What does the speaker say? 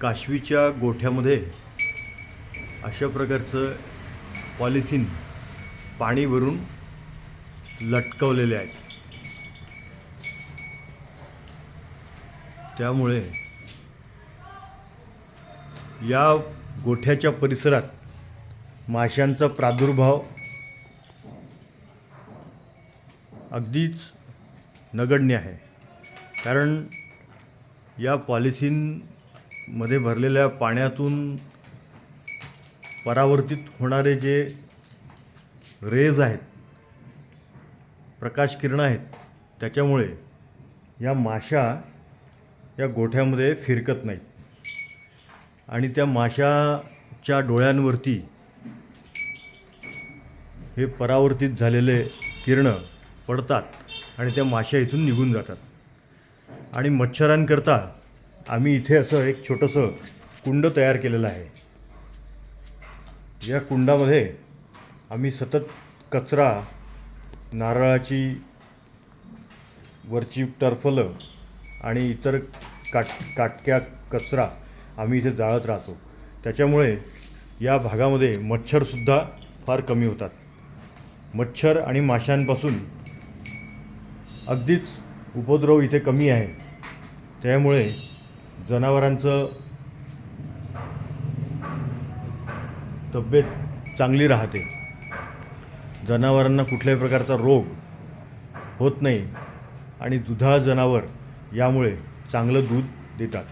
काशवीच्या गोठ्यामध्ये अशा प्रकारचं पॉलिथिन पाणी भरून लटकवलेले आहेत त्यामुळे या गोठ्याच्या परिसरात माशांचा प्रादुर्भाव अगदीच नगण्य आहे. कारण या पॉलिथिन मध्ये भरलेल्या पाण्यातून परावर्तित होणारे जे रेज आहेत प्रकाश किरण आहेत त्याच्यामुळे या माशा या गोठ्यामध्ये फिरकत नाहीत. आणि त्या माशाच्या डोळ्यांवरती हे परावर्तित झालेले किरणं पडतात आणि त्या माशा इथून निघून जातात. आणि मच्छरांकरता आम्ही इथे असं एक छोटंसं कुंड तयार केलेलं आहे. या कुंडामध्ये आम्ही सतत कचरा नारळाची वरची टरफलं आणि इतर काट काटक्या कचरा आम्ही इथे जाळत राहतो. त्याच्यामुळे या भागामध्ये मच्छरसुद्धा फार कमी होतात. मच्छर आणि माशांपासून अगदीच उपद्रव इथे कमी आहे. त्यामुळे जनावरांचं तब्येत चांगली राहते. जनावरांना कुठल्याही प्रकारचा रोग होत नाही आणि दुधा जनावर यामुळे चांगलं दूध देतात.